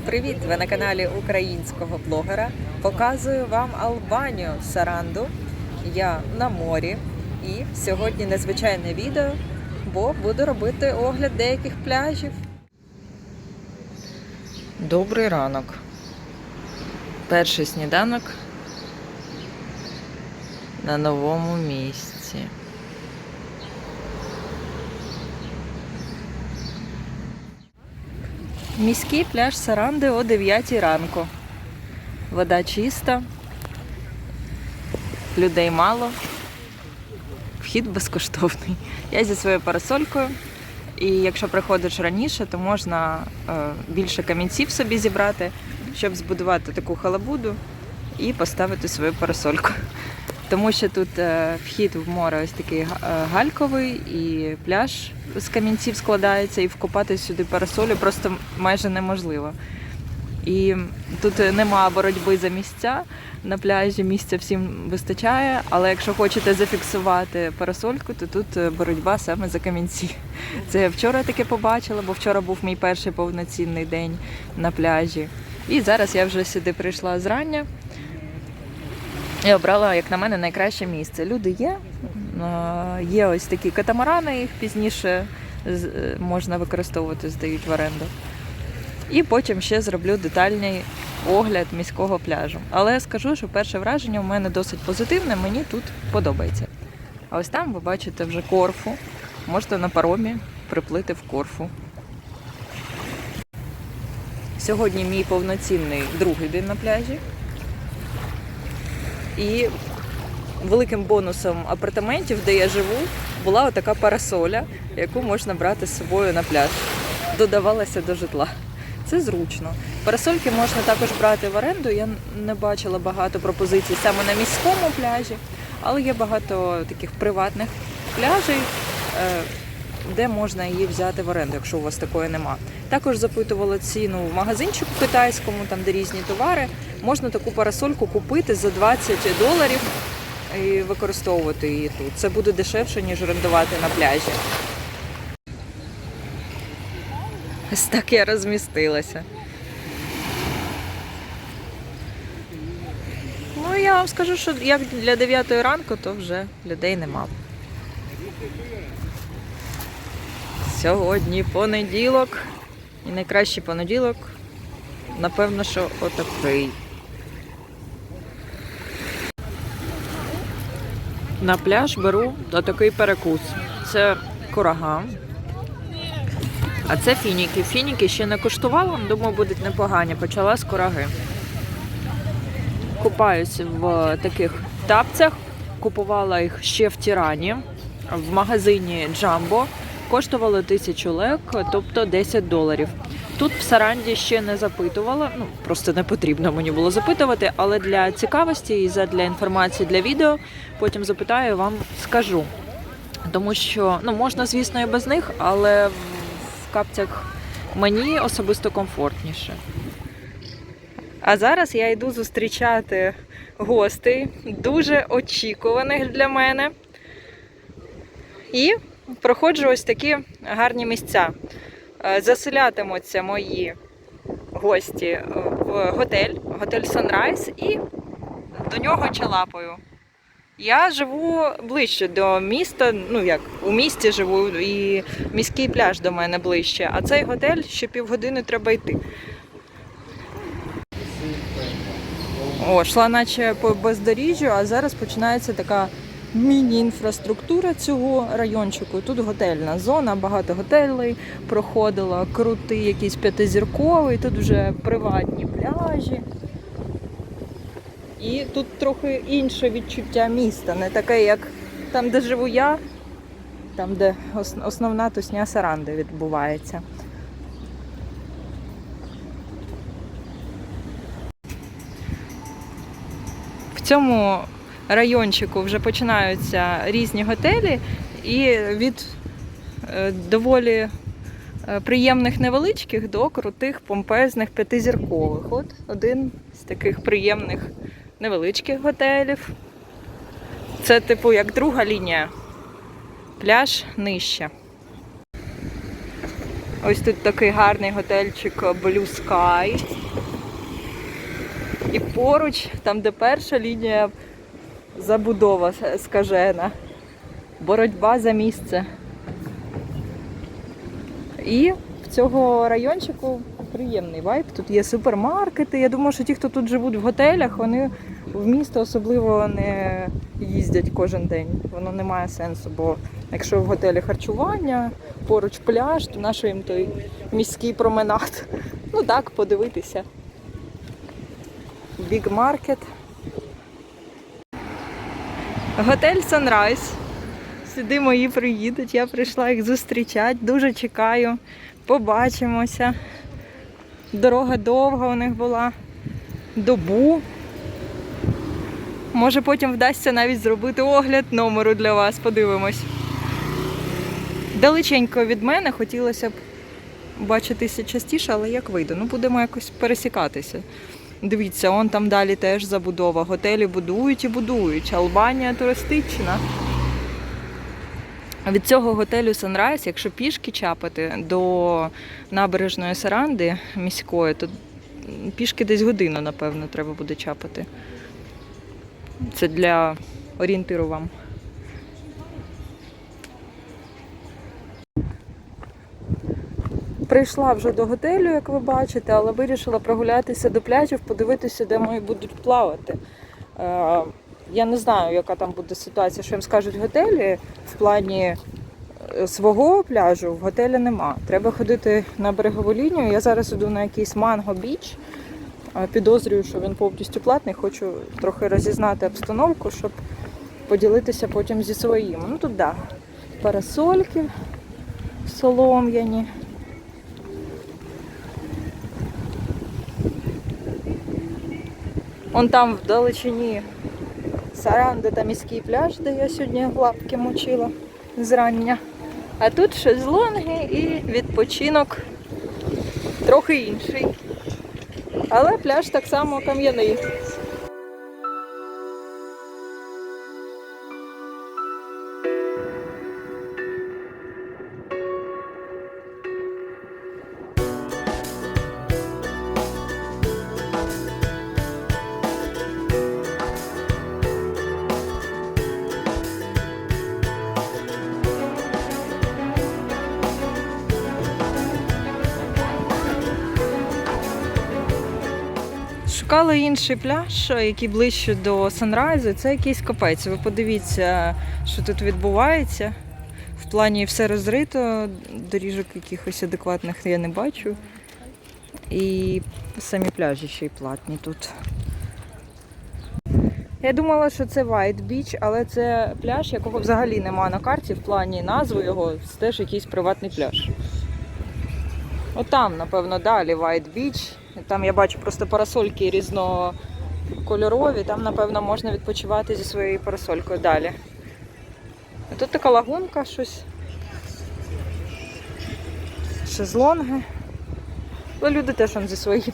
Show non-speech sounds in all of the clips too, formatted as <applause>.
привіт! Ви на каналі українського блогера. Показую вам Албанію Саранду. Я на морі і сьогодні незвичайне відео, бо буду робити огляд деяких пляжів. Добрий ранок. Перший сніданок на новому місці. Міський пляж Саранди о 9 ранку. Вода чиста, людей мало, вхід безкоштовний. Я зі своєю парасолькою. І якщо приходиш раніше, то можна е, більше камінців собі зібрати, щоб збудувати таку халабуду і поставити свою парасольку. Тому що тут е, вхід в море ось такий е, гальковий, і пляж з камінців складається, і вкопати сюди парасолю просто майже неможливо. І тут нема боротьби за місця на пляжі, місця всім вистачає. Але якщо хочете зафіксувати парасольку, то тут е, боротьба саме за камінці. Це я вчора таке побачила, бо вчора був мій перший повноцінний день на пляжі. І зараз я вже сюди прийшла зрання і обрала, як на мене, найкраще місце. Люди є, е, є ось такі катамарани, їх пізніше е, можна використовувати, здають в оренду. І потім ще зроблю детальний огляд міського пляжу. Але скажу, що перше враження у мене досить позитивне, мені тут подобається. А ось там ви бачите вже корфу. Можете на паромі приплити в корфу. Сьогодні мій повноцінний другий день на пляжі. І великим бонусом апартаментів, де я живу, була отака парасоля, яку можна брати з собою на пляж. Додавалася до житла. Це зручно. Парасольки можна також брати в оренду. Я не бачила багато пропозицій саме на міському пляжі, але є багато таких приватних пляжей, е, де можна її взяти в оренду, якщо у вас такої нема. Також запитувала ціну в магазинчику китайському, там де різні товари. Можна таку парасольку купити за 20 доларів і використовувати її тут. Це буде дешевше, ніж орендувати на пляжі. Ось так я розмістилася. Ну, я вам скажу, що як для 9 ранку, то вже людей нема. Сьогодні понеділок. І найкращий понеділок, напевно, що отакий. На пляж беру отакий перекус. Це курага. А це фініки. Фініки ще не куштувала, думаю, будуть непогані. Почала з кураги. Купаюсь в таких тапцях. Купувала їх ще в Тірані, в магазині Джамбо. Коштувало тисячу лек, тобто 10 доларів. Тут в Саранді ще не запитувала, ну просто не потрібно мені було запитувати, але для цікавості і для інформації для відео потім запитаю, вам скажу. Тому що ну можна, звісно, і без них, але в капцях мені особисто комфортніше. А зараз я йду зустрічати гостей, дуже очікуваних для мене. І проходжу ось такі гарні місця. Е, Заселятимуться мої гості в готель, готель Sunrise, і до нього чалапаю. Я живу ближче до міста, ну як у місті живу, і міський пляж до мене ближче. А цей готель ще півгодини треба йти. О, йшла наче по бездоріжжю, а зараз починається така міні-інфраструктура цього райончику. Тут готельна зона, багато готелей проходила, крутий якийсь п'ятизірковий, тут вже приватні пляжі. І тут трохи інше відчуття міста, не таке, як там, де живу я, там, де основна тусня Саранди відбувається. В цьому райончику вже починаються різні готелі, і від е, доволі е, приємних невеличких до крутих помпезних п'ятизіркових. От один з таких приємних невеличких готелів. Це, типу, як друга лінія. Пляж нижче. Ось тут такий гарний готельчик Blue Sky. І поруч, там, де перша лінія забудова скажена. Боротьба за місце. І в цього райончику приємний вайб. Тут є супермаркети. Я думаю, що ті, хто тут живуть в готелях, вони в місто особливо не їздять кожен день. Воно не має сенсу, бо якщо в готелі харчування, поруч пляж, то нащо їм той міський променад? Ну так, подивитися. Біг маркет. Готель Sunrise. Сюди мої приїдуть. Я прийшла їх зустрічати. Дуже чекаю. Побачимося. Дорога довга у них була. Добу. Може потім вдасться навіть зробити огляд номеру для вас. Подивимось. Далеченько від мене хотілося б бачитися частіше, але як вийде? Ну, будемо якось пересікатися. Дивіться, он там далі теж забудова. Готелі будують і будують. Албанія туристична. Від цього готелю Sunrise, якщо пішки чапати до набережної Саранди міської, то пішки десь годину, напевно, треба буде чапати. Це для орієнтиру вам. Прийшла вже до готелю, як ви бачите, але вирішила прогулятися до пляжів, подивитися, де мої будуть плавати. Е, Я не знаю, яка там буде ситуація, що їм скажуть готелі. В плані е, свого пляжу в готелі нема. Треба ходити на берегову лінію. Я зараз іду на якийсь манго біч. Е, Підозрюю, що він повністю платний. Хочу трохи розізнати обстановку, щоб поділитися потім зі своїм. Ну тут да, парасольки солом'яні. Он там в далечині саранди та міський пляж, де я сьогодні лапки мочила зрання. А тут шезлонги і відпочинок трохи інший. Але пляж так само кам'яний. Шукала інший пляж, який ближче до Санрайзу. Це якийсь капець. Ви подивіться, що тут відбувається. В плані все розрито, доріжок якихось адекватних я не бачу. І самі пляжі ще й платні тут. Я думала, що це White Beach, але це пляж, якого взагалі нема на карті, в плані назви його, це теж якийсь приватний пляж. Отам, напевно, далі White Beach. Там я бачу просто парасольки різнокольорові. Там, напевно, можна відпочивати зі своєю парасолькою далі. Тут така лагунка щось. Шезлонги. Але люди теж зі своїм.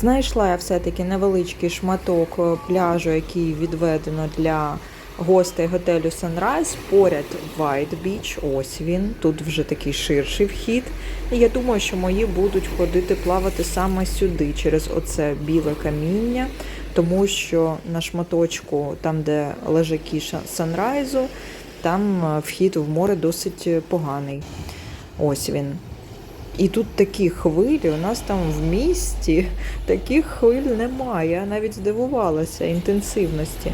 Знайшла я все-таки невеличкий шматок е, пляжу, який відведено для гостей готелю Sunrise. Поряд White Beach. Ось він. Тут вже такий ширший вхід. І я думаю, що мої будуть ходити плавати саме сюди, через оце біле каміння, тому що на шматочку, там, де лежаки Санрайзу, там е, вхід в море досить е, поганий. Ось він. І тут такі хвилі, у нас там в місті таких хвиль немає. Я навіть здивувалася інтенсивності.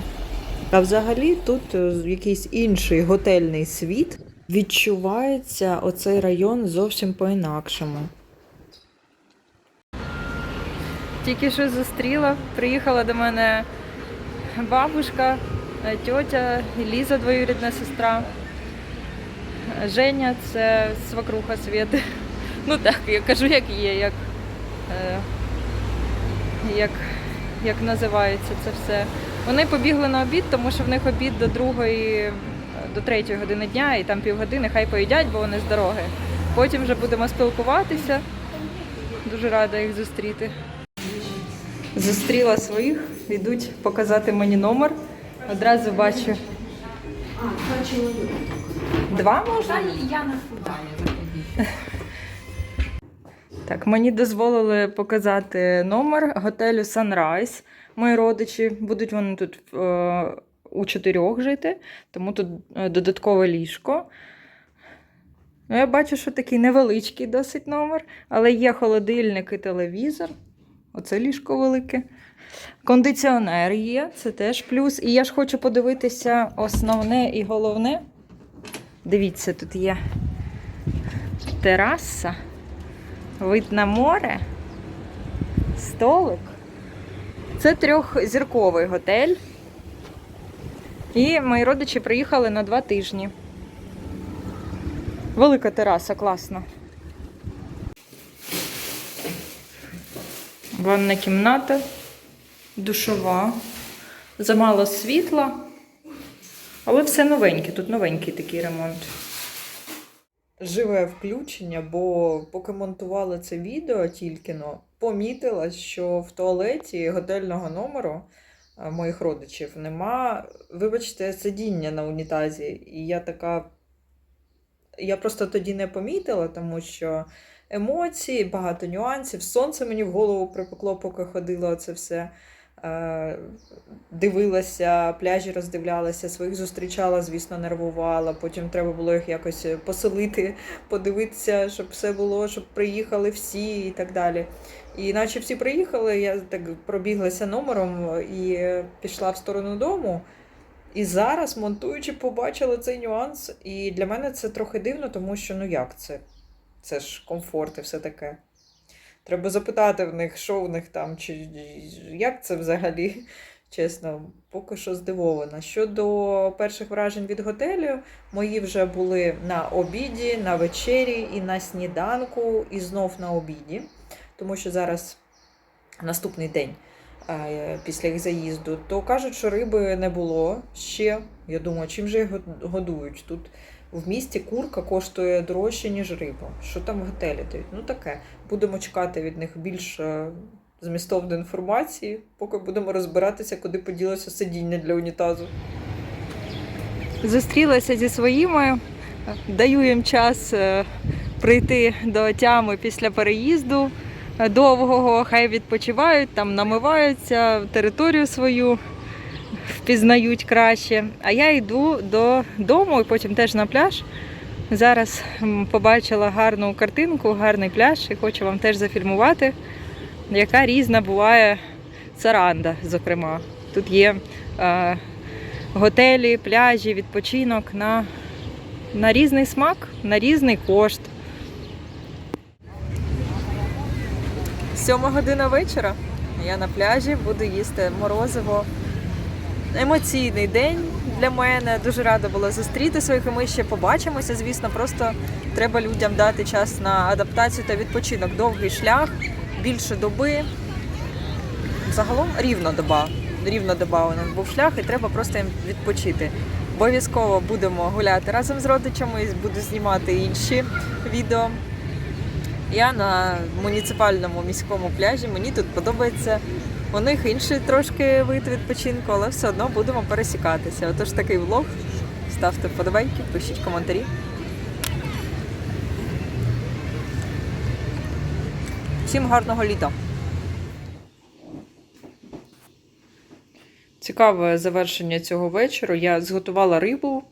А взагалі тут е, якийсь інший готельний світ. Відчувається оцей район зовсім по-інакшому. Тільки що зустріла, приїхала до мене бабушка, е, тьотя, Ліза, двоюрідна сестра. Женя це свекруха Свєти. Ну так, я кажу, як є, як, е, як, як називається це все. Вони побігли на обід, тому що в них обід до другої, до третьої години дня, і там півгодини хай поїдять, бо вони з дороги. Потім вже будемо спілкуватися. Дуже рада їх зустріти. Зустріла своїх, йдуть показати мені номер. Одразу бачу. Два можна? Я не худая, заходіть. Так, мені дозволили показати номер готелю Sunrise. Мої родичі будуть вони тут е, у чотирьох жити, тому тут е, додаткове ліжко. Ну, я бачу, що такий невеличкий досить номер, але є холодильник і телевізор. Оце ліжко велике. Кондиціонер є, це теж плюс. І я ж хочу подивитися основне і головне. Дивіться, тут є тераса. Вид на море, столик. Це трьохзірковий готель. І мої родичі приїхали на два тижні. Велика тераса, класно. Ванна кімната, душова, замало світла. Але все новеньке, тут новенький такий ремонт. Живе включення, бо поки монтувала це відео тільки но, помітила, що в туалеті готельного номеру е, моїх родичів нема, вибачте, сидіння на унітазі. І я така. Я просто тоді не помітила, тому що емоції, багато нюансів. Сонце мені в голову припекло, поки ходила це все. Е, Дивилася, пляжі роздивлялася, своїх зустрічала, звісно, нервувала. Потім треба було їх якось поселити, подивитися, щоб все було, щоб приїхали всі і так далі. І наче всі приїхали, я так пробіглася номером і пішла в сторону дому. І зараз, монтуючи, побачила цей нюанс. І для мене це трохи дивно, тому що ну як це? Це ж комфорт і все таке. Треба запитати в них, що в них там, чи як це взагалі. <laughs> Чесно, поки що здивована. Щодо перших вражень від готелю, мої вже були на обіді, на вечері і на сніданку, і знов на обіді, тому що зараз наступний день е, після їх заїзду, то кажуть, що риби не було ще. Я думаю, чим же їх годують? Тут в місті курка коштує дорожче, ніж риба. Що там готелі дають? Ну таке. Будемо чекати від них більш е, змістовної інформації, поки будемо розбиратися, куди поділося сидіння для унітазу. Зустрілася зі своїми, даю їм час е, прийти до тями після переїзду е, довгого, хай відпочивають, там намиваються, територію свою впізнають краще. А я йду додому і потім теж на пляж. Зараз побачила гарну картинку, гарний пляж і хочу вам теж зафільмувати, яка різна буває Саранда, зокрема. Тут є е, готелі, пляжі, відпочинок на, на різний смак, на різний кошт. Сьома година вечора. Я на пляжі буду їсти морозиво. Емоційний день для мене. Дуже рада була зустріти своїх. і Ми ще побачимося. Звісно, просто треба людям дати час на адаптацію та відпочинок. Довгий шлях, більше доби. Загалом рівно доба. Рівно доба у нас був шлях, і треба просто їм відпочити. Обов'язково будемо гуляти разом з родичами, буду знімати інші відео. Я на муніципальному міському пляжі. Мені тут подобається. У них інший трошки вид відпочинку, але все одно будемо пересікатися. Отож такий влог. Ставте вподобайки, пишіть коментарі. Всім гарного літа! Цікаве завершення цього вечору. Я зготувала рибу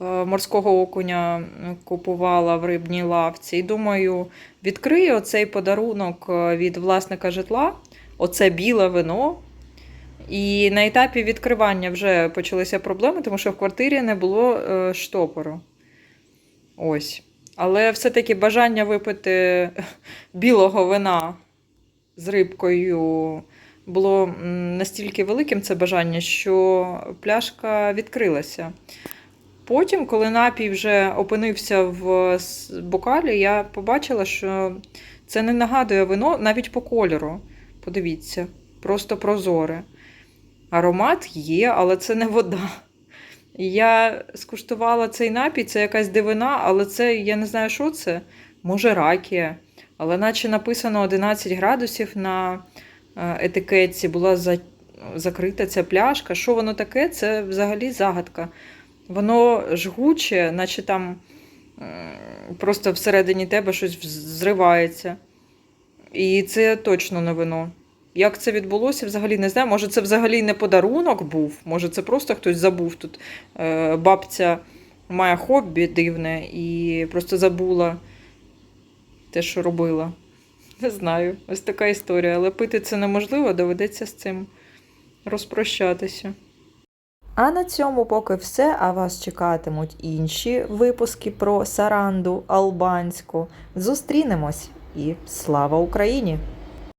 е, морського окуня, купувала в рибній лавці. І думаю, відкрию оцей подарунок е, від власника житла, оце біле вино. І на етапі відкривання вже почалися проблеми, тому що в квартирі не було е, штопору. Ось. Але все-таки бажання випити <laughs> білого вина з рибкою було настільки великим це бажання, що пляшка відкрилася. Потім, коли напій вже опинився в бокалі, я побачила, що це не нагадує вино навіть по кольору. Подивіться, просто прозоре. Аромат є, але це не вода. Я скуштувала цей напій, це якась дивина, але це я не знаю, що це. Може, ракія. Але наче написано 11 градусів на е, етикетці, була за... закрита ця пляшка. Що воно таке? Це взагалі загадка. Воно жгуче, наче там просто всередині тебе щось зривається. І це точно не вино. Як це відбулося, взагалі не знаю. Може, це взагалі не подарунок був, може, це просто хтось забув тут. Е, бабця має хобі дивне і просто забула те, що робила. Не знаю, ось така історія. Але пити це неможливо, доведеться з цим розпрощатися. А на цьому поки все. А вас чекатимуть інші випуски про Саранду Албанську. Зустрінемось і слава Україні!